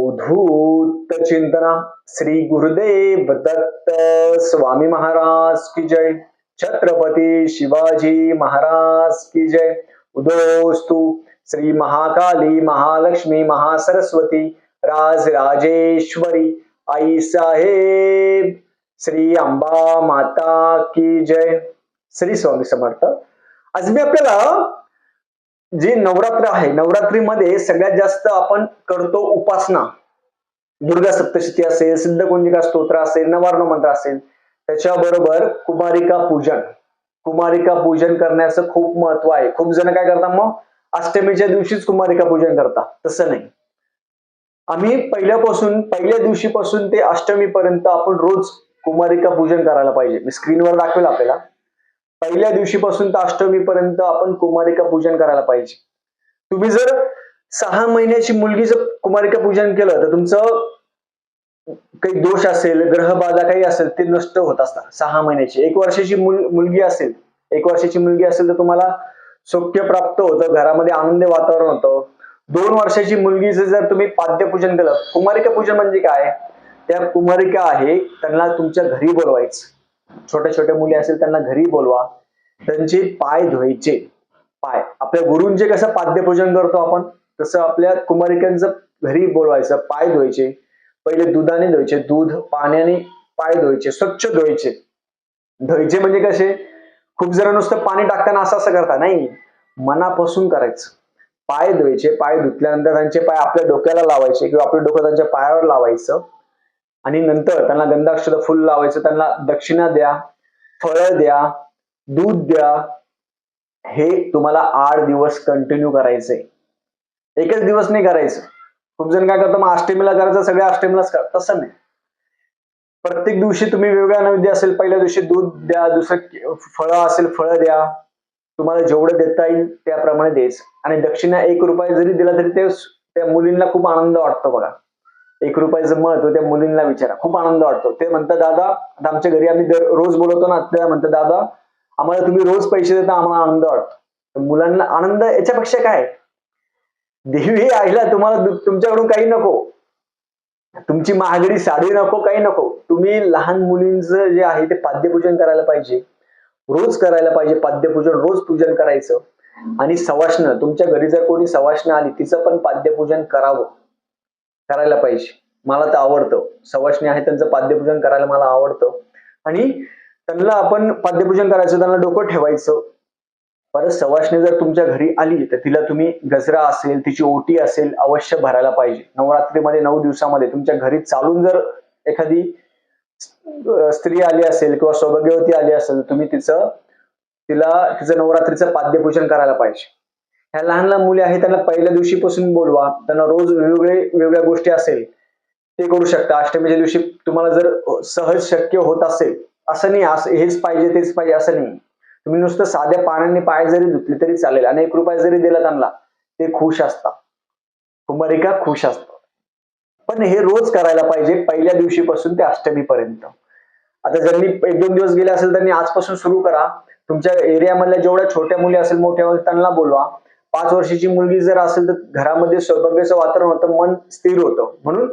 उद्धूत चिंतना श्री गुरुदेव दत्त स्वामी महाराज की जय। छत्रपती शिवाजी महाराज की जय। उदोस्तु श्री महाकाली महालक्ष्मी महासरस्वती राज राजेश्वरी आई साहेब। श्री अंबा माता की जय। श्री स्वामी समर्थ। आज मी आपल्याला जी नवरात्र आहे नवरात्रीमध्ये सगळ्यात जास्त आपण करतो उपासना. दुर्गा सप्तशती असेल सिद्धकुंजिका स्तोत्र असेल नवार्ण मंत्र असेल त्याच्याबरोबर कुमारिका पूजन. कुमारिका पूजन करण्याचं खूप महत्त्व आहे. खूप जण काय करतात मग? अष्टमीच्या दिवशीच कुमारिका पूजन करता तसं नाही. आम्ही पहिल्यापासून पहिल्या दिवशीपासून ते अष्टमीपर्यंत आपण रोज कुमारिका पूजन करायला पाहिजे. मी स्क्रीनवर दाखवेल आपल्याला. पहिल्या दिवशीपासून तर अष्टमीपर्यंत आपण कुमारिका पूजन करायला पाहिजे. तुम्ही जर सहा महिन्याची मुलगी जर कुमारिका पूजन केलं तर तुमचं काही दोष असेल ग्रहबाधा काही असेल ते नष्ट होत असतात सहा महिन्याची. एक वर्षाची मुल मुलगी असेल एक वर्षाची मुलगी असेल तर तुम्हाला सौख्य प्राप्त होतं घरामध्ये आनंद वातावरण होतं. दोन वर्षाची मुलगीचं जर तुम्ही पाद्यपूजन केलं कुमारिका पूजन म्हणजे काय? त्या कुमारिका आहे त्यांना तुमच्या घरी बोलवायचं. छोट्या छोट्या मुली असेल त्यांना घरी बोलवा. त्यांचे पाय धुवायचे. पाय. आपल्या गुरुंचे कसं पाद्यपूजन करतो आपण? तसं आपल्या कुमारिकांचं घरी बोलवायचं. पाय धुवायचे. पहिले दुधाने धुवायचे. दूध पाण्याने पाय धुवायचे. स्वच्छ धुवायचे. धुवायचे म्हणजे कसे? खूप जरा नुसतं पाणी टाकताना असं असं करता नाही. मनापासून करायचं. पाय धुवायचे. पाय धुतल्यानंतर त्यांचे पाय आपल्या डोक्याला लावायचे किंवा आपलं डोकं त्यांच्या पायावर लावायचं. आणि नंतर त्यांना गंधाक्षर फुल लावायचं त्यांना दक्षिणा द्या फळं द्या दूध द्या हे तुम्हाला आठ दिवस कंटिन्यू करायचंय. एकच दिवस नाही करायचं. खूप जण काय करतो मग अष्टमीला करायचं सगळ्या अष्टमीलाच कर तसं नाही. प्रत्येक दिवशी तुम्ही वेगवेगळ्या नैवेद्य असेल पहिल्या दिवशी दूध द्या दुसरं फळं असेल फळं द्या. तुम्हाला जेवढं देता येईल त्याप्रमाणे द्यायचं. आणि दक्षिणा एक रुपये जरी दिला तरी ते त्या मुलींना खूप आनंद वाटतो बघा. एक रुपयाचं महत्त्व त्या मुलींना विचारा. खूप आनंद वाटतो. ते म्हणतात दादा आता आमच्या घरी आम्ही दर रोज बोलवतो ना त्या म्हणतात दादा आम्हाला तुम्ही रोज पैसे देता आम्हाला आनंद वाटतो. मुलांना आनंद याच्यापेक्षा काय? देवी आईला तुम्हाला तुमच्याकडून काही नको. तुमची महागडी साडी नको काही नको. तुम्ही लहान मुलींचं जे आहे ते पाद्यपूजन करायला पाहिजे. रोज करायला पाहिजे पाद्यपूजन रोज पूजन करायचं. आणि सवाष्ण तुमच्या घरी जर कोणी सवाष्ण आली तिचं पण पाद्यपूजन करावं. करायला पाहिजे. मला तर आवडतं. सवाष्णी आहे त्यांचं पाद्यपूजन करायला मला आवडतं. आणि त्यांना आपण पाद्यपूजन करायचं त्यांना डोकं ठेवायचं. परत सवाष्णी जर तुमच्या घरी आली तर तिला तुम्ही गजरा असेल तिची ओटी असेल अवश्य भरायला पाहिजे. नवरात्रीमध्ये नऊ दिवसामध्ये तुमच्या घरी चालून जर एखादी स्त्री आली असेल किंवा सौभाग्यवती आली असेल तुम्ही तिचं तिला तिचं नवरात्रीचं पाद्यपूजन करायला पाहिजे. ह्या लहान लहान मुली आहेत त्यांना पहिल्या दिवशीपासून बोलवा. त्यांना रोज वेगवेगळे वेगवेगळ्या गोष्टी असेल ते करू शकता. अष्टमीच्या दिवशी तुम्हाला जर सहज शक्य होत असेल असं नाही असं हेच पाहिजे तेच पाहिजे असं नाही. तुम्ही नुसतं साध्या पाण्याने पाय जरी धुतले तरी चालेल. आणि एक रुपया जरी दिला त्यांना ते खुश असतात. कुंभारिका खुश असतात. पण हे रोज करायला पाहिजे पहिल्या दिवशीपासून ते अष्टमीपर्यंत. आता ज्यांनी एक दोन दिवस गेले असेल त्यांनी आजपासून सुरू करा. तुमच्या एरियामधल्या जेवढ्या छोट्या मुली असेल मोठ्या त्यांना बोलवा. पाच वर्षाची मुलगी जर असेल तर घरामध्ये सौभाग्याचं वातावरण होतं मन स्थिर होतं. म्हणून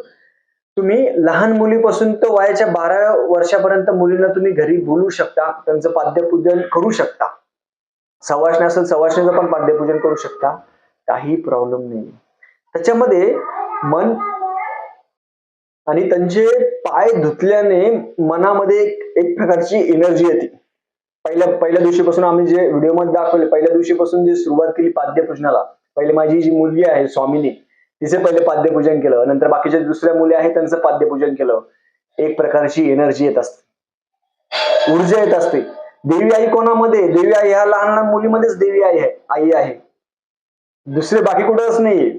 तुम्ही लहान मुलीपासून तर वयाच्या बारा वर्षापर्यंत मुलींना तुम्ही घरी बोलू शकता त्यांचं पाद्यपूजन करू शकता. सवाष्ण असेल सवाष्णीचं पण पाद्यपूजन करू शकता. काही प्रॉब्लेम नाही त्याच्यामध्ये मन आणि त्यांचे पाय धुतल्याने मनामध्ये एक प्रकारची एनर्जी येते. पहिल्या पहिल्या दिवशीपासून आम्ही जे व्हिडिओमध्ये दाखवले पहिल्या दिवशीपासून जी सुरुवात केली पाद्यपूजनाला पहिले माझी जी मुलगी आहे स्वामिनी तिचे पहिले पाद्यपूजन केलं नंतर बाकीच्या दुसऱ्या मुली आहेत त्यांचं पाद्यपूजन केलं. एक प्रकारची एनर्जी येत असते. ऊर्जा येत असते. देवी आई कोणामध्ये? देवी आई ह्या लहान लहान मुलीमध्येच देवी आई आहे आई आहे. दुसरे बाकी कुठंच नाहीये.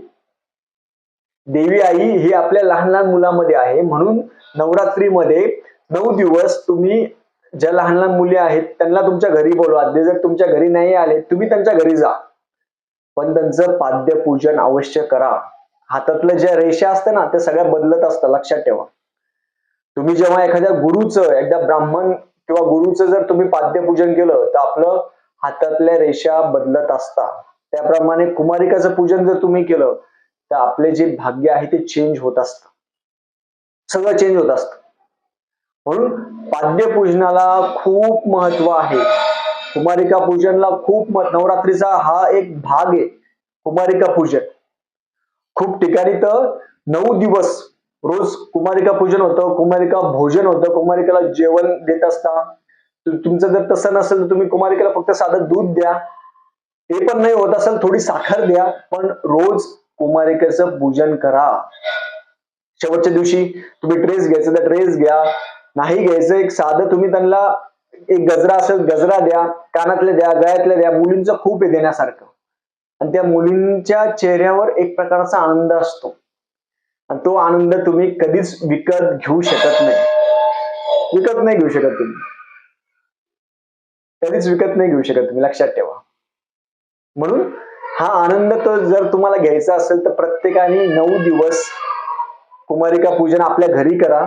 देवी आई ही आपल्या लहान लहान मुलामध्ये आहे म्हणून नवरात्रीमध्ये नऊ दिवस तुम्ही ज्या लहान लहान मुली आहेत त्यांना तुमच्या घरी बोलवा. ते जर तुमच्या घरी नाही आले तुम्ही त्यांच्या घरी जा. पण त्यांचं पाद्यपूजन अवश्य करा. हातातलं ज्या रेषा असतं ना ते सगळ्या बदलत असतं लक्षात ठेवा. तुम्ही जेव्हा एखाद्या गुरुचं एकदा ब्राह्मण किंवा गुरुचं जर तुम्ही पाद्यपूजन केलं तर आपलं हातातल्या रेषा बदलत असतात. त्याप्रमाणे कुमारिकाचं पूजन जर तुम्ही केलं तर आपले जे भाग्य आहे ते चेंज होत असतं. सगळं चेंज होत असतं. म्हणून पाद्यपूजनाला खूप महत्त्व आहे. कुमारिका पूजनला खूप नवरात्रीचा हा एक भाग आहे कुमारिका पूजन खूप ठिकाणी तर नऊ दिवस रोज कुमारिका पूजन होतं कुमारिका भोजन होतं कुमारिकेला जेवण देत असता. तुमचं जर तसं नसेल तर तुम्ही कुमारिकेला फक्त साधं दूध द्या. ते पण नाही होत असेल थोडी साखर द्या पण रोज कुमारिकेचं पूजन करा. शेवटच्या दिवशी तुम्ही ड्रेस घ्यायचा तर ड्रेस घ्या. नाही घ्यायचं एक साधं तुम्ही त्यांना एक गजरा असेल गजरा द्या कानातले द्या गळ्यातले द्या मुलींचं खूप आहे देण्यासारखं. आणि त्या मुलींच्या चेहऱ्यावर एक प्रकारचा आनंद असतो. आणि तो आनंद तुम्ही कधीच विकत घेऊ शकत नाही. विकत नाही घेऊ शकत तुम्ही. कधीच विकत नाही घेऊ शकत तुम्ही लक्षात ठेवा. म्हणून हा आनंद तो जर तुम्हाला घ्यायचा असेल तर प्रत्येकाने नऊ दिवस कुमारिका पूजन आपल्या घरी करा.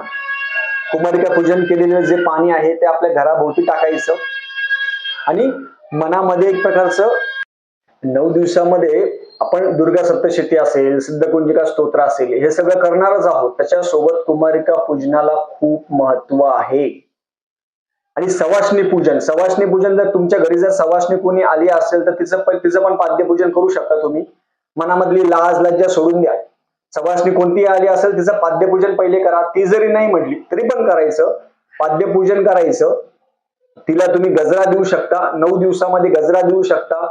कुमारिका पूजन केलेलं जे पाणी आहे ते आपल्या घराभोवती टाकायचं. आणि मनामध्ये एक प्रकारचं नऊ दिवसामध्ये आपण दुर्गा सप्तशती असेल सिद्धकुंजिका स्तोत्र असेल हे सगळं करणारच आहोत. त्याच्यासोबत कुमारिका पूजनाला खूप महत्त्व आहे. आणि सवासणी पूजन सवासणी पूजन जर तुमच्या घरी जर सवासणी कोणी आली असेल तर तिचं पण तिचं पण पाद्यपूजन करू शकता तुम्ही. मनामधली लाज लज्जा सोडून द्या. सवासणी कोणती आली असेल तिचं पाद्यपूजन पहिले करा. ती जरी नाही म्हटली तरी पण करायचं. पाद्यपूजन करायचं. तिला तुम्ही गजरा देऊ शकता. नऊ दिवसामध्ये गजरा देऊ शकता.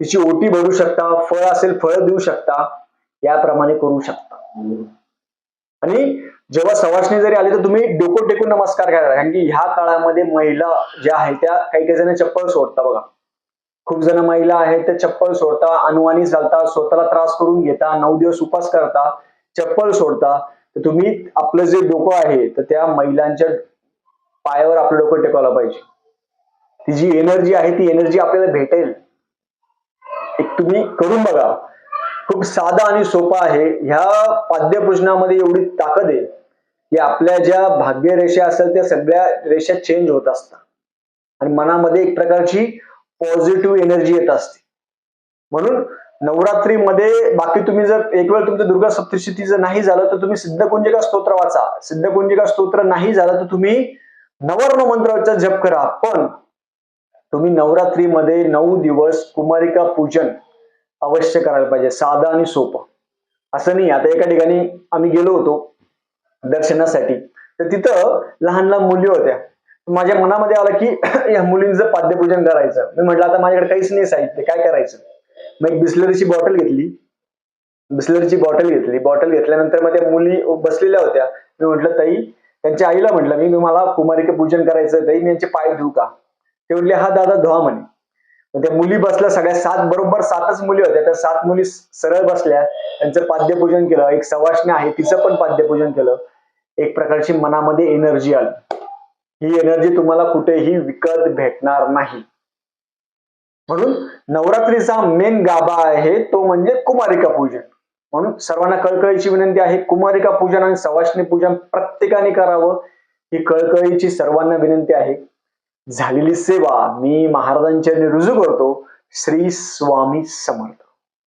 तिची ओटी भरू शकता. फळ असेल फळ देऊ शकता. याप्रमाणे करू शकता. आणि जेव्हा सवासणी जरी आली तर तुम्ही डोकं टेकून नमस्कार करा कारण की ह्या काळामध्ये महिला ज्या आहेत त्या काही काही जण चप्पल सोडता बघा. खूप जण महिला आहेत त्या चप्पल सोडता अनुवानी चालता स्वतःला त्रास करून घेता नऊ दिवस उपास करता चप्पल सोडता. तर तुम्ही आपलं जे डोकं आहे तर त्या महिलांच्या पायावर आपलं डोकं टेकवलं पाहिजे. ती जी एनर्जी आहे ती एनर्जी आपल्याला भेटेल. एक तुम्ही करून बघा. खूप साधा आणि सोपा आहे. ह्या पाद्यपूजनामध्ये एवढी ताकद आहे की आपल्या ज्या भाग्य रेषा त्या सगळ्या रेषा चेंज होत असतात. आणि मनामध्ये एक प्रकारची पॉझिटिव्ह एनर्जी येत असते. म्हणून नवरात्रीमध्ये बाकी तुम्ही जर एक वेळ तुमचं दुर्गा सप्तशती जर नाही झालं तर तुम्ही सिद्धकुंजिका स्तोत्र वाचा. सिद्धकुंजिका स्तोत्र नाही झालं तर तुम्ही नवर्ण मंत्राचा जप करा. पण तुम्ही नवरात्रीमध्ये नऊ दिवस कुमारिका पूजन अवश्य करायला पाहिजे. साधं आणि सोपं. असं नाही. आता एका ठिकाणी आम्ही गेलो होतो दर्शनासाठी. तर तिथं लहान लहान मुली होत्या. माझ्या मनामध्ये आलं की या मुलींचं पाद्यपूजन करायचं. मी म्हटलं आता माझ्याकडे काहीच नाही साहित्य काय करायचं? मग एक बिस्लरीची बॉटल घेतली. बिस्लरीची बॉटल घेतली. बॉटल घेतल्यानंतर मग त्या मुली बसलेल्या होत्या. मी म्हटलं ताई त्यांच्या आईला म्हटलं मी मला कुमारिका पूजन करायचं ताई मी यांचे पाय धुऊ का? ते म्हटले हा दादा धुवा म्हणे. मग त्या मुली बसल्या सगळ्या सात बरोबर सातच मुली होत्या. त्या सात मुली सरळ बसल्या त्यांचं पाद्यपूजन केलं. एक सवाष्णी आहे तिचं पण पाद्यपूजन केलं. एक प्रकारची मनामध्ये एनर्जी आली. ही एनर्जी तुम्हाला कुठेही विकत भेटणार नाही. म्हणून नवरात्रीचा मेन गाभा आहे तो म्हणजे कुमारिका पूजन. म्हणून सर्वांना कळकळीची विनंती आहे कुमारिका पूजन आणि सवाष्णी पूजन प्रत्येकाने करावं ही कळकळीची सर्वांना विनंती आहे. झालेली सेवा मी महाराजांच्या रुजू करतो श्री स्वामी समर्थ.